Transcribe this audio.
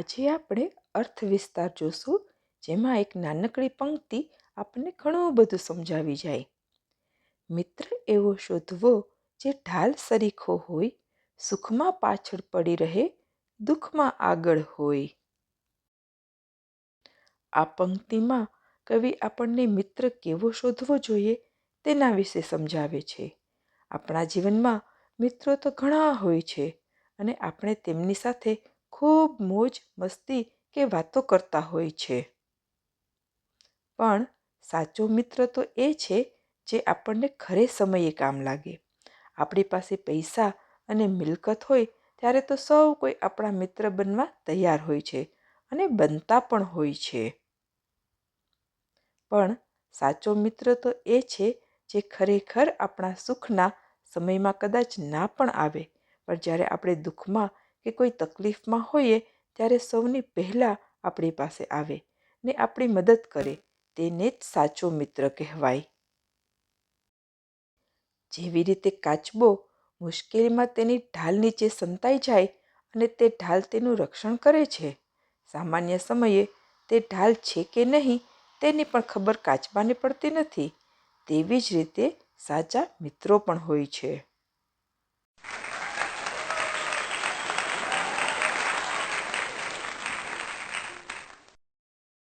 આજે આપણે અર્થ વિસ્તાર જોશું, જેમાં એક નાનકડી પંક્તિ આપણને ઘણું બધું સમજાવી જાય. મિત્ર એવો શોધવો જે ઢાલ સરીખો હોય, સુખમાં પાછળ પડી રહે, દુઃખમાં આગળ હોય. આ પંક્તિમાં કવિ આપણને મિત્ર કેવો શોધવો જોઈએ તેના વિશે સમજાવે છે. આપણા જીવનમાં મિત્રો તો ઘણા હોય છે અને આપણે તેમની સાથે ખૂબ મોજ, મસ્તી કે વાતો કરતા હોય છે. પણ સાચો મિત્ર તો એ છે જે આપણને ખરે સમયે કામ લાગે. આપણી પાસે પૈસા અને મિલકત હોય ત્યારે તો સૌ કોઈ આપણા મિત્ર બનવા તૈયાર હોય છે અને બનતા પણ હોય છે. પણ સાચો મિત્ર તો એ છે જે ખરેખર આપણા સુખના સમયમાં કદાચ ના પણ આવે, પણ જ્યારે આપણે દુઃખમાં કે કોઈ તકલીફમાં હોઈએ ત્યારે સૌની પહેલાં આપણી પાસે આવે ને આપણી મદદ કરે, તેને જ સાચો મિત્ર કહેવાય. જેવી રીતે કાચબો મુશ્કેલીમાં તેની ઢાલ નીચે સંતાઈ જાય અને તે ઢાલ તેનું રક્ષણ કરે છે, સામાન્ય સમયે તે ઢાલ છે કે નહીં તેની પણ ખબર કાચબાને પડતી નથી, તેવી જ રીતે સાચા મિત્રો પણ હોય છે.